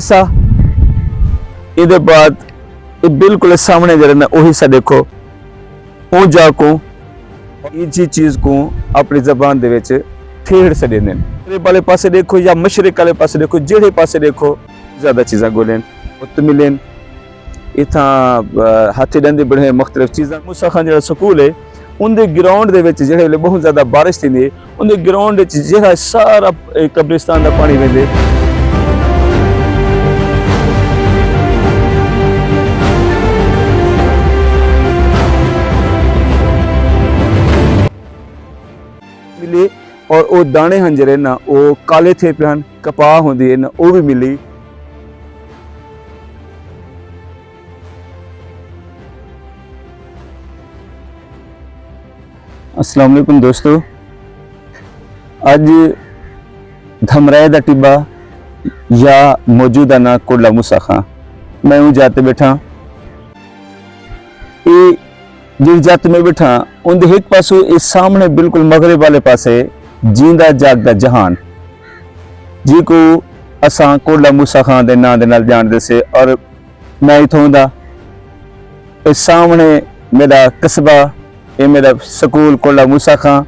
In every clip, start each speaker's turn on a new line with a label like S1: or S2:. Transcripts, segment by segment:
S1: ਹਿੱਸਾ। ਇਹਦੇ ਬਾਅਦ ਇਹ ਬਿਲਕੁਲ ਸਾਹਮਣੇ ਜਿਹੜਾ ਨਾ ਉਹ ਹਿੱਸਾ ਦੇਖੋ। ਉਹ ਜਾ ਕੋ ਇਹ ਜੀ ਚੀਜ਼ को ਆਪਣੀ ਜ਼ਬਾਨ ਦੇ ਵਿੱਚ ਠੇੜ ਸਕਦੇ ਨੇ। ਮਗਰਬ ਵਾਲੇ ਪਾਸੇ ਦੇਖੋ ਜਾਂ ਮਸ਼ਰਕ ਵਾਲੇ ਪਾਸੇ ਦੇਖੋ, ਜਿਹੜੇ ਪਾਸੇ ਦੇਖੋ, ਜ਼ਿਆਦਾ ਚੀਜ਼ਾਂ ਗੋਲਨ ਉੱਤ ਮਿਲਨ ਇਥਾਂ ਹੱਥੇ ਡੰਦੇ ਬੜੇ ਮੁxtਲਫ ਚੀਜ਼ਾਂ। ਮੂਸਾ ਖਾਨ ਜਿਹੜਾ ਸਕੂਲ ਹੈ, ਉਹਦੇ ਗਰਾਊਂਡ ਦੇ ਵਿੱਚ ਜਿਹੜੇ ਬਹੁਤ ਜ਼ਿਆਦਾ ਬਾਰਿਸ਼ ਹੁੰਦੀ ਹੈ ਉਹਦੇ ਗਰਾਊਂਡ ਵਿੱਚ ਜਿਹੜਾ ਸਾਰਾ ਇਹ ਕਬਰਿਸਤਾਨ ਦਾ ਪਾਣੀ ਵਹਿੰਦੇ। ਔਰ ਉਹ ਦਾਣੇ ਹਨ ਜਿਹੜੇ ਨਾ, ਉਹ ਕਾਲੇ ਥੇ ਪਏ ਹਨ, ਕਪਾਹ ਹੁੰਦੀ ਹੈ ਨਾ, ਉਹ ਵੀ ਮਿਲੀ। ਅਸਲਾਮ ਵਾਲੇਕੁਮ ਦੋਸਤੋ। ਅੱਜ ਧਮਰਾਏ ਦਾ ਟਿੱਬਾ ਜਾਂ ਮੌਜੂਦਾ ਨਾ ਕੋਲਾ ਮੁਸਾਖਾਂ ਮੈਂ ਉਹ ਜਾਤੇ ਬੈਠਾ। ਇਹ ਜਿਸ ਜਾਤ ਮੈਂ ਬਿਠਾ, ਉਹਦੇ ਇੱਕ ਪਾਸੋਂ ਇਹ ਸਾਹਮਣੇ ਬਿਲਕੁਲ ਮਗਰਬ ਵਾਲੇ ਪਾਸੇ ਜੀਂਦਾ ਜਾਗਦਾ ਜਹਾਨ। ਜੀ ਕੋ ਅਸਾਂ ਕੋਲਾ ਮੂਸਾ ਖਾਨ ਦੇ ਨਾਂ ਦੇ ਨਾਲ ਜਾਣਦੇ ਸੀ ਔਰ ਮੈਂ ਇਥੋਂ ਦਾ। ਇਸ ਸਾਹਮਣੇ ਮੇਰਾ ਕਸਬਾ, ਇਹ ਮੇਰਾ ਸਕੂਲ ਕੋਲਾ ਮੂਸਾ ਖਾਨ।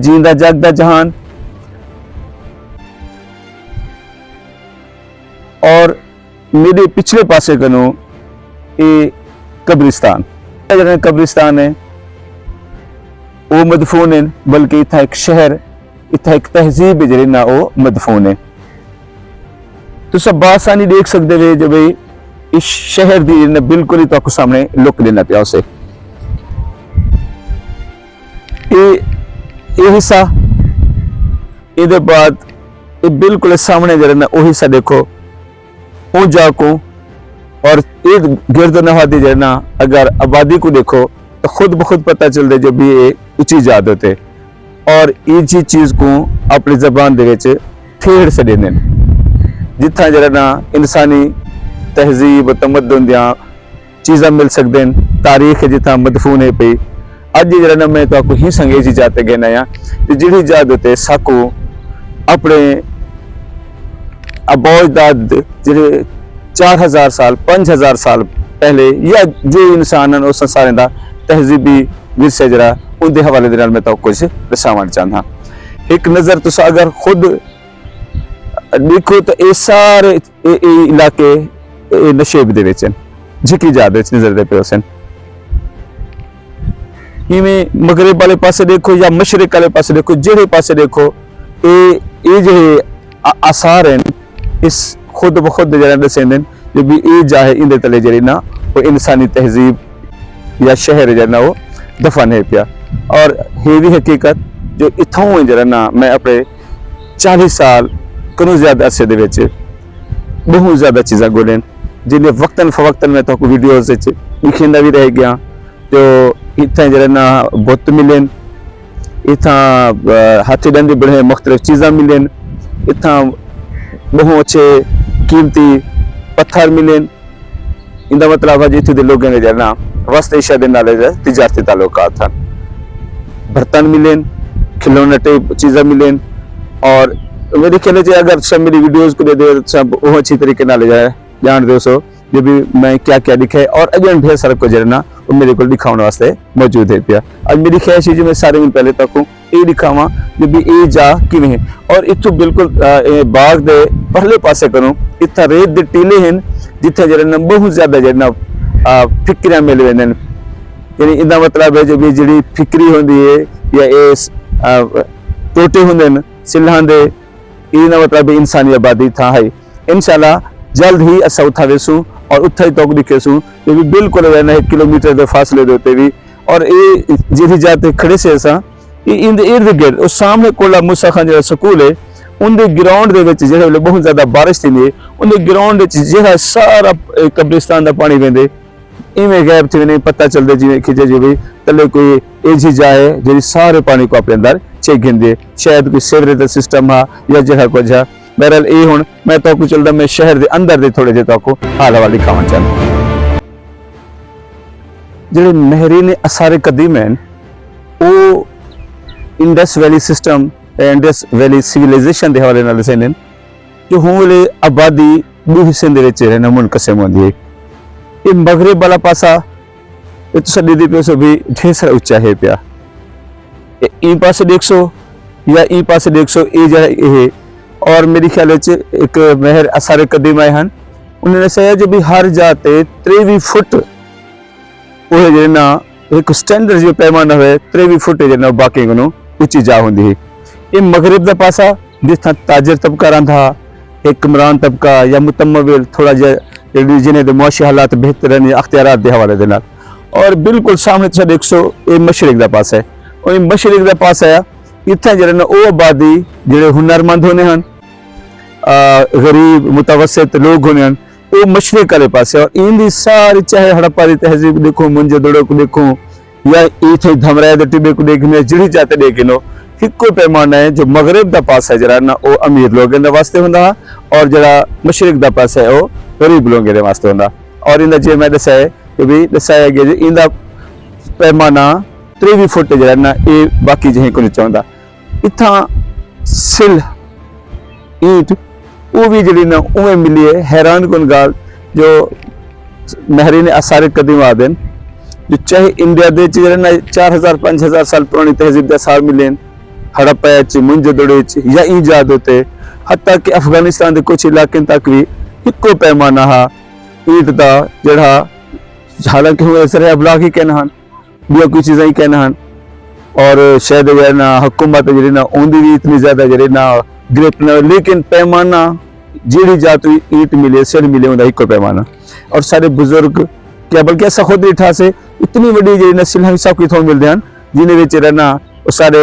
S1: ਜੀਂਦਾ ਜਾਗਦਾ ਜਹਾਨ। ਔਰ ਮੇਰੇ ਪਿਛਲੇ ਪਾਸੇ ਕਨੋਂ ਇਹ ਕਬਰਿਸਤਾਨ। ਜਿਹੜਾ ਕਬਰਿਸਤਾਨ ਹੈ। ਉਹ ਮਦਫੂਨ ਹੈ ਬਲਕਿ ਇੱਥੇ ਇੱਕ ਸ਼ਹਿਰ ਇੱਥੇ ਇੱਕ ਤਹਿਜ਼ੀਬ ਹੈ ਜਿਹੜੀ ਨਾ ਉਹ ਮਦਫੂਨ ਹੈ ਤੁਸੀਂ ਬਾਸਾਨੀ ਦੇਖ ਸਕਦੇ ਵੇ ਜੋ ਬਈ ਇਸ ਸ਼ਹਿਰ ਦੀ ਨਾ ਬਿਲਕੁਲ ਹੀ ਤੁਹਾਡੇ ਸਾਹਮਣੇ ਲੁਕ ਦੇਣਾ ਪਿਆ ਉਸੇ ਇਹ ਇਹ ਹਿੱਸਾ ਇਹਦੇ ਬਾਅਦ ਇਹ ਬਿਲਕੁਲ ਸਾਹਮਣੇ ਜਿਹੜਾ ਨਾ ਉਹ ਹਿੱਸਾ ਦੇਖੋ ਉਹ ਜਾ ਕੋ और एक गिरद नवादी जो है ना अगर आबादी को देखो तो खुद ब खुद पता चलता है जो भी ये उची जादत है और इसी चीज को अपनी जबान दे विच ठेड़ सके ने जिथा जरा ना इंसानी तहजीब तमद्दन दियां चीज़ां मिल सकदे न तारीख जिथा मदफून है पई ਅੱਜ ਜਿਹੜਾ ਨਾ ਮੈਂ ਤੁਹਾਨੂੰ ਹੀ ਸੰਗੇ ਜੀ ਜਾਤੇ ਗਏ ਨਾ ਤੇ ਜਿਹੜੀ ਜਾਦਤ ਹੈ ਸਾਕੋ ਆਪਣੇ ਅਬੋਜਦਾਦ ਜਿਹੜੇ 4000 ਸਾਲ 5000 ਸਾਲ ਪਹਿਲੇ ਜਾਂ ਜੋ ਇਨਸਾਨ ਹਨ ਉਸ ਸਾਰਿਆਂ ਦਾ ਤਹਿਜ਼ੀਬੀ ਵਿਰਸੇ ਜਿਹੜਾ, ਉਹਦੇ ਹਵਾਲੇ ਦੇ ਨਾਲ ਮੈਂ ਤੁਹਾਨੂੰ ਕੁਝ ਦਸਾਉਣਾ ਚਾਹੁੰਦਾ। ਇੱਕ ਨਜ਼ਰ ਤੁਸੀਂ ਅਗਰ ਖੁਦ, ਦੇਖੋ ਤਾਂ ਇਹ ਸਾਰੇ, ਇਹ ਇਲਾਕੇ, ਇਹ ਨਸ਼ੇਬ ਦੇ ਵਿੱਚ ਹਨ ਜਿਕੀ ਜਾਦ ਵਿੱਚ ਨਜ਼ਰ ਦੇ ਪਿਓ ਸਨ ਇਵੇਂ ਮਗਰਬ ਵਾਲੇ ਪਾਸੇ ਦੇਖੋ ਜਾਂ ਮਸ਼ਰਕ ਵਾਲੇ ਪਾਸੇ ਦੇਖੋ, ਜਿਹੜੇ ਪਾਸੇ ਦੇਖੋ, ਇਹ ਇਹ ਜਿਹੜੇ ਆਸਾਰ ਹਨ, ਇਸ ਖੁਦ ਬਖੁਦ ਜਿਹੜਾ ਦੱਸੇ ਨੇ ਜੋ ਵੀ ਇਹ ਜਾਹੇ ਇਹਦੇ ਤਲੇ ਜਿਹੜੀ ਨਾ, ਉਹ ਇਨਸਾਨੀ ਤਹਿਜ਼ੀਬ ਜਾਂ ਸ਼ਹਿਰ ਜਿਹੜਾ ਨਾ ਉਹ ਦਫਨ ਹੈ ਪਿਆ। ਔਰ ਇਹ ਵੀ ਹਕੀਕਤ ਜੋ ਇਥੋਂ ਹੈ ਜਿਹੜਾ ਨਾ ਮੈਂ ਆਪਣੇ 40 ਸਾਲ ਕਨੂੰ ਜ਼ਿਆਦਾ ਅਰਸੇ ਦੇ ਵਿੱਚ ਬਹੁਤ ਜ਼ਿਆਦਾ ਚੀਜ਼ਾਂ ਗੋਲਨ ਜਿਹਨੇ ਵਕਤਨ ਫਵਕਤਨ ਮੈਂ ਤੁਹਾਨੂੰ ਵੀਡੀਓਜ਼ ਵਿੱਚ ਲਿਖਿੰਦਾ ਵੀ ਰਹਿ ਗਿਆ। ਜੋ ਇੱਥੇ ਜਿਹੜਾ ਨਾ ਬੁੱਤ ਮਿਲਨ ਇਥਾਂ ਹੱਥੀ ਡੰਡੇ ਬੜੇ ਮੁxtਲਫ ਚੀਜ਼ਾਂ ਮਿਲਨ ਇਥਾਂ ਬਹੁਤ ਅੱਛੇ ਕੀਮਤੀ ਪੱਥਰ ਮਿਲਨ ਇਹਦਾ ਮਤਲਬ ਹੈ ਜਿੱਥੇ વસ્ત એશિયા બેનાલે જે તિજારતી તાલુકા હતા बर्तन मिले खिलौने टाइप चीज़ें मिले और मेरे ख्याल से अगर सब मेरी वीडियोस को दे दे सब वो अच्छी तरीके ना ले जाए जान दो सो जो भी मैं क्या क्या दिखाए और अगेन ढेर सारा को जरना वो मेरे को दिखाने वास्ते मौजूद है पिया आज मेरी ख्याल चीज़ें मैं सारे दिन पहले तक हूँ ये दिखावा जो भी ये जा कि नहीं और इतों बिल्कुल बाग दे पहले पासे करूँ इतना रेत दे टीले हैं जिथे जरा बहुत ज़्यादा जरना ફિકરિયા મેળવે ને એની એના મતલબ એ જે જેડી ફિકરી હોંદી એ યા એ ટોટે ਹੁੰਦੇ ને ਸਿੱਲਾਂ ਦੇ, ਇਹਦਾ ਮਤਲਬ ਇਨਸਾਨੀ ਆਬਾਦੀ ਥਾਂ ਹੈ। ਇਨਸ਼ਾਅੱਲਾ ਜਲਦ ਹੀ ਅਸਾਂ ਉਥਾ ਵੇਸੂ ਔਰ ਉੱਥੇ ਹੀ ਤੱਕ ਦਿਖੇਸੂ ਇਹ ਵੀ ਬਿਲਕੁਲ ਰਹਿਣਾ 1 ਕਿਲੋਮੀਟਰ ਦੇ ਫਾਸਲੇ ਦੇ ਉੱਤੇ ਵੀ। ਔਰ ਇਹ ਜਿਹਦੀ ਜਾਤੇ ਖੜੇ ਸੇ ਅਸਾਂ, ਇਹ ਇੰਦ ਇਰਦ ਗਿਰਦ ਉਹ ਸਾਹਮਣੇ ਕੋਲਾ ਮੁਸਾ ਖਾਨ ਜਿਹੜਾ ਸਕੂਲ ਹੈ ਉਹਦੇ ਗਰਾਊਂਡ ਦੇ ਵਿੱਚ ਜਿਹੜਾ ਬਹੁਤ ਜ਼ਿਆਦਾ بارش ਥੀ ਨੇ, ਉਹਦੇ ਗਰਾਊਂਡ ਵਿੱਚ ਜਿਹੜਾ ਸਾਰਾ ਕਬਰਿਸਤਾਨ ਦਾ ਪਾਣੀ ਵੰਦੇ ਇਵੇਂ ਗੈਪ ਚ ਨਹੀਂ, ਪਤਾ ਚੱਲਦਾ ਜਿਵੇਂ ਖਿਜੇ ਜਿਵੇਂ ਤਲੇ ਕੋਈ ਇਹੀ ਜਾਏ ਜਿਹੜੀ ਸਾਰੇ ਪਾਣੀ ਕੋ ਆਪਣੇ ਅੰਦਰ ਛੇ ਸ਼ਾਇਦ ਕੋਈ ਸੀਵਰੇਜ ਦਾ ਸਿਸਟਮ ਆ ਜਾਂ ਜਿਹੜਾ ਕੁਝ ਆ। ਬਹਰਹਾਲ ਇਹ ਹੁਣ ਮੈਂ ਤਾਂ ਕੋ ਚੱਲਦਾ, ਮੈਂ ਸ਼ਹਿਰ ਦੇ ਅੰਦਰ ਦੇ ਥੋੜੇ ਜਿਹੇ ਤਾਕੋ ਹਾਲ ਵਾਲੀ ਖਾਵਾਂ ਚਾਹੁੰਦਾ। ਜਿਹੜੇ ਨਹਿਰੀ ਨੇ ਅਸਾਰੇ ਕਦੀਮ ਹਨ ਉਹ Indus valley system Indus valley civilisation ਦੇ ਹਵਾਲੇ ਨਾਲ ਦੱਸੇ ਨੇ। ਜੋ ਹੁਣ ਵੇਲੇ ਆਬਾਦੀ ਦੋ ਹਿੱਸੇ ਦੇ ਵਿੱਚ ਰਹਿਣਾ ਮੁਨਕਸਮ ਹੁੰਦੀ ਹੈ। ਇਹ ਮਗਰਬ ਵਾਲਾ ਪਾਸਾ, ਇਹ ਤੁਸੀਂ ਦੇ ਪਿਓ ਸੋ ਵੀ ਢੇਰ ਸਾਰਾ ਉੱਚਾ ਹੈ ਪਿਆ। ਇਹ ਇਹ ਪਾਸੇ ਦੇਖੋ ਜਾਂ ਇਹ ਪਾਸੇ ਦੇਖੋ ਇਹ ਜਿਹੜਾ ਇਹ ਔਰ ਮੇਰੇ ਖਿਆਲ ਵਿੱਚ ਇੱਕ ਮਹਿਰ ਅਸਾਰੇ ਕਦੀਮ ਆਏ ਹਨ। ਉਹਨਾਂ ਨੇ ਸਹਿਆ ਜੋ ਵੀ ਹਰ ਜਾਤੇ 23 ਫੁੱਟ ਉਹ ਜਿਹੜਾ ਨਾ, ਇੱਕ ਸਟੈਂਡਰਡ ਜੋ ਪੈਮਾਨਾ ਹੋਵੇ 23 ਫੁੱਟ ਜਿਹੜਾ ਬਾਕਿੰਗ ਨੂੰ ਉੱਚੀ ਜਾ ਹੁੰਦੀ ਹੈ। ਇਹ ਮਗਰਬ ਦਾ ਪਾਸਾ, ਜਿਸ ਥਾਂ ਤਾਜਰ ਤਬਕਾ ਰਹਿੰਦਾ, ਇੱਕ ਕਮਰਾਨ ਤਬਕਾ ਜਾਂ ਮੁਤਮਵਿਲ ਥੋੜਾ ਜਿਹਾ ਜਿਹਨੇ ਦੇ ਮੁਆਸ਼ੀ ਹਾਲਾਤ ਬਿਹਤਰ ਨੇ ਅਖਤਿਆਰਾਤ ਦੇ ਹਵਾਲੇ ਦੇ ਨਾਲ ਔਰ ਬਿਲਕੁਲ ਸਾਹਮਣੇ ਤੁਸੀਂ ਦੇਖੋ ਇਹ ਮਸ਼ਰਕ ਦਾ ਪਾਸਾ ਹੈ ਉਹ ਮਸ਼ਰਕ ਦਾ ਪਾਸਾ ਹੈ ਇੱਥੇ ਜਿਹੜੇ ਨੇ ਉਹ ਆਬਾਦੀ ਜਿਹੜੇ ਹੁਨਰਮੰਦ ਹੋਣੇ ਹਨ ਗਰੀਬ ਮੁਤਵਸਤ ਲੋਕ ਹੋਣੇ ਹਨ ਉਹ ਮਸ਼ਰਕ ਵਾਲੇ ਪਾਸੇ ਔਰ ਇਹਦੀ ਸਾਰੀ ਚਾਹੇ ਹੜੱਪਾ ਦੀ ਤਹਿਜ਼ੀਬ ਦੇਖੋ ਮੁੰਜੇ ਦੜੋ ਕੋ ਦੇਖੋ ਜਾਂ ਇਥੇ ਧਮਰਾਏ ਦੇ ਟਿੱਬੇ ਕੋ ਦੇਖਨੇ ਜਿਹੜੀ ਚਾਹਤੇ ਦੇਖਨੋ ਇੱਕੋ ਪੈਮਾਨਾ ਹੈ ਜੋ ਮਗਰਬ ਦਾ ਪਾਸਾ ਜਿਹੜਾ ਨਾ ਉਹ ਅਮੀਰ ਲੋਕਾਂ ਦੇ ਵਾਸਤੇ ਹੁੰਦਾ ਔਰ ਜਿਹੜਾ ਮਸ਼ਰਕ ਦਾ ਪਾਸਾ ਹੈ ਉਹ ਗਰੀਬ ਲੋਕਾਂ ਦੇ ਵਾਸਤੇ ਹੁੰਦਾ ਔਰ ਇਹਦਾ ਜੇ ਮੈਂ ਦੱਸਿਆ ਹੈ ਕਿ ਵੀ ਦੱਸਿਆ ਗਿਆ ਜੀ ਇਹਦਾ ਪੈਮਾਨਾ 23 ਫੁੱਟ ਜਿਹੜਾ ਨਾ ਇਹ ਬਾਕੀ ਜਿਹੇ ਕੋਈ ਚਾਹੁੰਦਾ ਇਥਾਂ ਸਿਲ ਈਟ ਉਹ ਵੀ ਜਿਹੜੀ ਨਾ ਉਵੇਂ ਮਿਲੀ ਹੈ ਹੈਰਾਨ ਕੁਨ ਗੱਲ ਜੋ ਮਹਿਰੀ ਨੇ ਅਸਾਰੇ ਕਦੀਮ ਆਦਨ ਜੋ ਚਾਹੇ ਇੰਡੀਆ ਦੇ ਚ ਜਿਹੜੇ ਨਾ 4000 5000 ਸਾਲ ਪੁਰਾਣੀ ਤਹਿਜ਼ੀਬ ਦੇ ਸਾਰ ਮਿਲੇ ਹਨ ਹੜੱਪਾ ਚ ਮੁੰਜਦੜੇ ਚ ਜਾਂ ਈਜਾਦ ਹੋਤੇ ਹੱਤਾ ਕਿ ਅਫਗਾਨਿਸਤਾਨ ਦੇ ਕੁਝ ਇਲਾਕਿਆਂ ਤੱਕ ਵੀ ਇੱਕੋ ਪੈਮਾਨਾ ਹਾ। ਈਟ ਦਾ ਜਿਹੜਾ, ਹਾਲਾਂਕਿ ਉਹ ਅਸਰ ਅਬਲਾਗ ਹੀ ਕਹਿਣਾ ਵੀ ਕੋਈ ਚੀਜ਼ਾਂ ਹੀ ਕਹਿਣਾ ਔਰ ਸ਼ਾਇਦ ਜਿਹੜਾ ਨਾ ਹਕੂਮਤ ਜਿਹੜੀ ਨਾ, ਉਹਦੀ ਵੀ ਇਤਨੀ ਜ਼ਿਆਦਾ ਜਿਹੜੇ ਨਾ ਗ੍ਰਿਪ ਨਾ ਲੇਕਿਨ ਪੈਮਾਨਾ ਜਿਹੜੀ ਜਾਤ ਹੋਈ ਈਟ ਮਿਲੇ, ਸਿਰ ਮਿਲੇ, ਉਹਦਾ ਇੱਕੋ ਪੈਮਾਨਾ। ਔਰ ਸਾਰੇ ਬਜ਼ੁਰਗ, ਕਿਆ ਬਲਕਿ ਅਸਾਂ ਖੁਦ ਇਠਾ ਸੇ, ਇਤਨੀ ਵੱਡੀ ਜਿਹੜੀ ਨਸਲ ਹੈ ਸਭ ਕਿਥੋਂ ਮਿਲਦੇ ਹਨ ਜਿਨੇ ਵਿੱਚ ਰਹਿਣਾ ਉਹ ਸਾਰੇ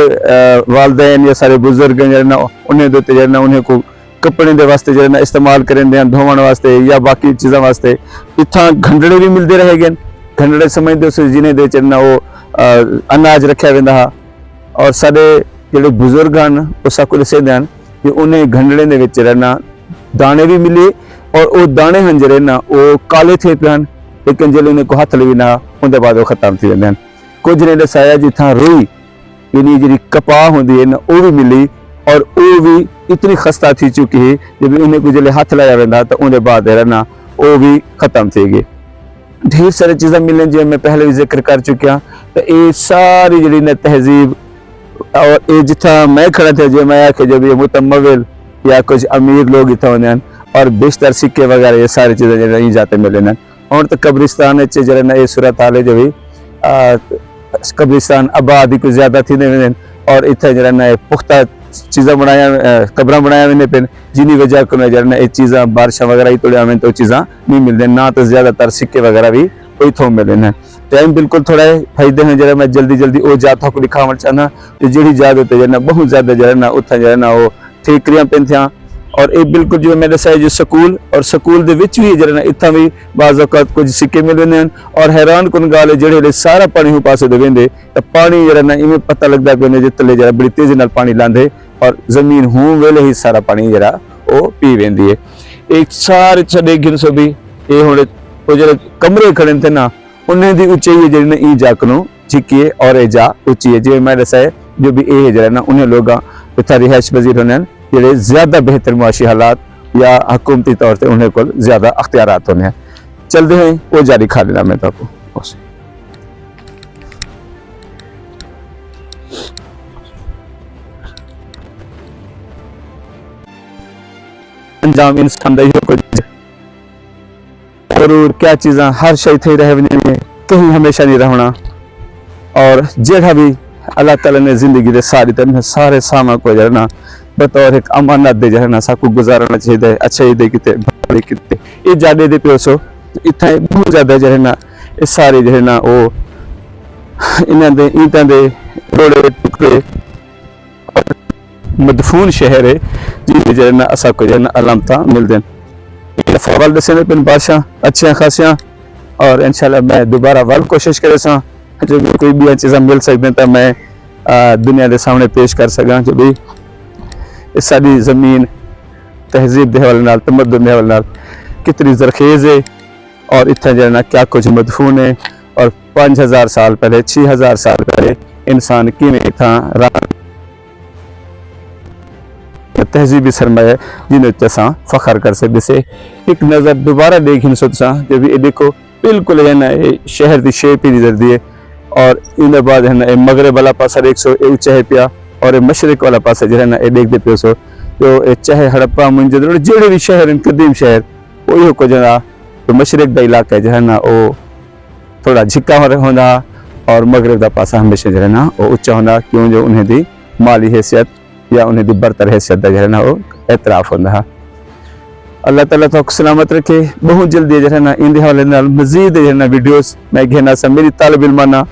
S1: ਵਾਲਦੈਨ ਜਾਂ ਸਾਰੇ ਬਜ਼ੁਰਗ ਜਿਹੜੇ ਨਾ, ਉਹਨੇ ਦੇ ਉੱਤੇ ਜਿਹੜਾ ਉਹਨੇ ਕੋ ਕੱਪੜੇ ਦੇ ਵਾਸਤੇ ਜਿਹੜੇ ਨਾ ਇਸਤੇਮਾਲ ਕਰਦੇ ਹਨ ਧੋਵਣ ਵਾਸਤੇ ਜਾਂ ਬਾਕੀ ਚੀਜ਼ਾਂ ਵਾਸਤੇ, ਇੱਥਾਂ ਘੰਡੜੇ ਵੀ ਮਿਲਦੇ ਰਹੇਗੇ ਘੰਡੜੇ ਸਮਝਦੇ ਉਸ ਜਿਹਨੇ ਦੇ ਚ ਨਾ ਉਹ ਅਨਾਜ ਰੱਖਿਆ ਜਾਂਦਾ ਹੈ। ਔਰ ਸਾਡੇ ਜਿਹੜੇ ਬਜ਼ੁਰਗ ਹਨ, ਉਹ ਸਭ ਕੁਝ ਦੱਸਦੇ ਹਨ ਕਿ ਉਹਨੇ ਘੰਡੜੇ ਦੇ ਵਿੱਚ ਰਹਿਣਾ, ਦਾਣੇ ਵੀ ਮਿਲੇ ਔਰ ਉਹ ਦਾਣੇ ਹਨ ਜਿਹੜੇ ਨਾ, ਉਹ ਕਾਲੇ ਥੇ ਪਏ ਹਨ, ਲੇਕਿਨ ਜਿਹੜੇ ਉਹਨੇ ਕੋ ਹੱਥ ਲਈ ਨਾ, ਉਹਦੇ ਬਾਅਦ ਉਹ ਖਤਮ ਹੋ ਜਾਂਦੇ ਹਨ। ਕੁਝ ਨੇ ਦੱਸਿਆ ਜਿੱਥਾਂ ਰੂਈ, ਯਾਨੀ ਜਿਹੜੀ ਕਪਾਹ ਹੁੰਦੀ ਹੈ ਨਾ, ਉਹ ਵੀ ਮਿਲੀ और वो भी इतनी खस्ता थी चुकी है, जब उन्हें को जल्द हाथ लाया वेंदा तो उन्हें बाद रहना, वो भी खत्म थे गए। ढेर सारी चीज़ें मिलने जो मैं पहले भी ज़िक्र कर चुका तो ये सारी जी ने तहजीब, और ये जितना मैं खड़ा थे, जो मैं आखिर जब ये मुतमविल या कुछ अमीर लोग इतना होने और बेशतर सिक्के वगैरह, ये सारी चीज़ें जो यहीं जाते मिले ना। और तो कब्रिस्तान जो ना ये सूरत हाल जो भी कब्रिस्तान आबादी कुछ ज़्यादा थी और इतना जो पुख्ता चीज़ां बनाया कब्र बनाया हुए पे जिनी वजह को जो ना ये चीज़ां बारिशा वगैरह ही तोड़िया हुए तो चीज़ां नहीं मिलते ना तो ज़्यादातर सिक्के वगैरह भी कोई थों मिले हैं टाइम बिल्कुल थोड़ा फायदे हैं जरा मैं जल्दी जल्दी वो जात को दिखावन चाहना तो जी जात होते जो ना बहुत ज़्यादा जो है ना उत्थे जो है ना वो ठीकरियां पेन थियां ਔਰ ਇਹ ਬਿਲਕੁਲ ਜਿਵੇਂ ਮੈਂ ਦੱਸਿਆ ਜੋ ਸਕੂਲ ਔਰ ਸਕੂਲ ਦੇ ਵਿੱਚ ਵੀ ਜਿਹੜਾ ਨਾ ਇੱਥਾਂ ਵੀ ਬਾਜ਼ ਔਕਾਤ ਕੁਝ ਸਿੱਕੇ ਮਿਲ ਜਾਂਦੇ ਹਨ ਔਰ ਹੈਰਾਨ ਕੁਨ ਗੱਲ ਹੈ ਜਿਹੜੇ ਜਿਹੜੇ ਸਾਰਾ ਪਾਣੀ ਨੂੰ ਪਾਸੇ ਦੇ ਵੰਦੇ ਤਾਂ ਪਾਣੀ ਜਿਹੜਾ ਨਾ ਇਵੇਂ ਪਤਾ ਲੱਗਦਾ ਕਿ ਉਹਨੇ ਜਿੱਤਲੇ ਜਿਹੜਾ ਬੜੀ ਤੇਜ਼ੀ ਨਾਲ ਪਾਣੀ ਲਾਂਦੇ ਔਰ ਜ਼ਮੀਨ ਹੂੰ ਵੇਲੇ ਹੀ ਸਾਰਾ ਪਾਣੀ ਜਿਹੜਾ ਉਹ ਪੀ ਵੈਂਦੀ ਹੈ ਇਹ ਸਾਰੇ ਛੜੇ ਗਿਰ ਸਭੀ, ਇਹ ਹੁਣ ਉਹ ਜਿਹੜੇ ਕਮਰੇ ਖੜੇ ਤੇ ਨਾ, ਉਹਨੇ ਦੀ ਉਚਾਈ ਹੈ ਜਿਹੜੀ ਨਾ ਇਹ ਜੱਕ ਨੂੰ ਚਿੱਕੀਏ ਔਰ ਇਹ ਜਾ ਉੱਚੀ ਹੈ ਜਿਵੇਂ ਮੈਂ ਦੱਸਿਆ ਜੋ ਵੀ ਇਹ ਜਿਹੜਾ ਨਾ ਉਹਨੇ ਲੋਗਾ ਇੱਥੇ ਰਿਹਾਇਸ਼ ਪਜ਼ੀਰ ਹੋਣੇ ਜਿਹੜੇ ਜ਼ਿਆਦਾ ਬਿਹਤਰ ਮੁਆਸ਼ੀ ਹਾਲਾਤ ਜਾਂ ਹਕੂਮਤੀ ਤੌਰ ਤੇ ਉਹਨੇ ਕੋਲ ਜ਼ਿਆਦਾ ਅਖਤਿਆਰਾਤ ਹੋਣੇ ਚਲਦੇ ਹੈ ਉਹ ਜਾਰੀ ਖਾ ਲੈਣਾ ਮੈਂ ਤਾਂ ਉਸੇ अंजाम इंसान ॾेई कुझु ज़रूरु क्या चीज़ा हर शइ थी रहे वञे में तुम हमेशा नहीं रहना और जड़ा भी अल्लाह ताला ने जिंदगी दे सारी तन सारे सामा को जरना बतौर एक अमानत दे जरना साकू गुजारना चाहिए अच्छे दे किते भले किते ये जादे दे पियो सो इथे बहुत ज्यादा जरना ये सारे जरना ओ इन्हें दे ईटा दे रोड़े टुकड़े मदफून शहर है। जिनमें जो असा अलामत मिलते हैं फ़ौरन दसन पिन बादशाह अच्छा खासियाँ। और इनशाला मैं दोबारा वाल कोशिश करे सब कोई भी चीज़ा मिल सकते तो मैं दुनिया के सामने पेश कर सकें, जो भी सारी ज़मीन तहजीब के हवाले तमदन के हवाले कितनी जरखेज़ है। और इतना जो क्या कुछ मदफून है। और पाँच हज़ार साल पहले छः हज़ार साल पहले इंसान किमें इतना तहजीबी सरमाया है जिन्हें असां फखर कर सकते से एक नज़र दोबारा देखिन सोचा जब ये देखो बिल्कुल है ना ये शहर की शेप ही नजर दी है और इन बाद है ना ये मगरब वाला पासा देख सो ये ऊंचा है पिया और ये मशरक वाला पासा जो है ना ये देखते पियो सो जो ये चाहे हड़प्पा मुंजर जेड़े भी शहर हैं कदीम शहर वो को जरा तो मशरक का इलाका जो है ना वो थोड़ा झिका हो होंदा और मगरब का पासा हमेशा जो है ना वो उच्चा होंदा क्यों जो उन्हें दी माली हैसियत या उन्हें दी बरतर हैसियत का जो है ना वो एतराफ होंदा है अल्लाह ताला तो सलामत रखे बहुत जल्दी जो है ना इन हवाले नाल मजीद जो है ना वीडियोस मैं घेना सा मेरी तालब इल्माना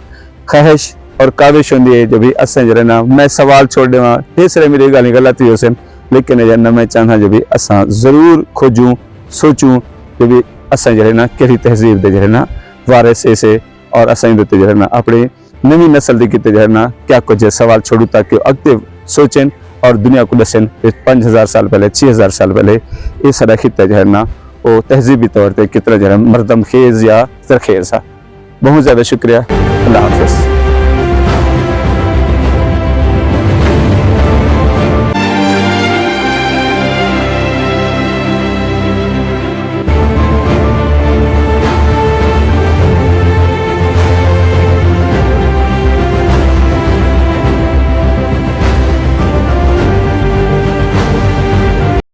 S1: ख्वाहिश और काविश होंदी है जो भी असें जो है ना मैं सवाल छोड़ देवा तीसरे मेरी गाली गलत ही होसन लेकिन जो है ना मैं चाहना जो भी असां जरूर खोजूं सोचूं जो भी असां जो है ना केड़ी तहजीब दे जो है ना वारिस ऐसे और असां इन जो है ना अपनी नवी नस्ल दी किते जो है ना क्या कुछ है सवाल छोड़ू ताकि अगते सोचें और दुनिया को दसन पाँच हज़ार साल पहले छः हज़ार साल पहले ये सारा खिता जो है ना वो तहजीबी तौर पर कितना जो है मरदम खेज या जरखेज था बहुत ज़्यादा शुक्रिया अल्लाह हाफिज़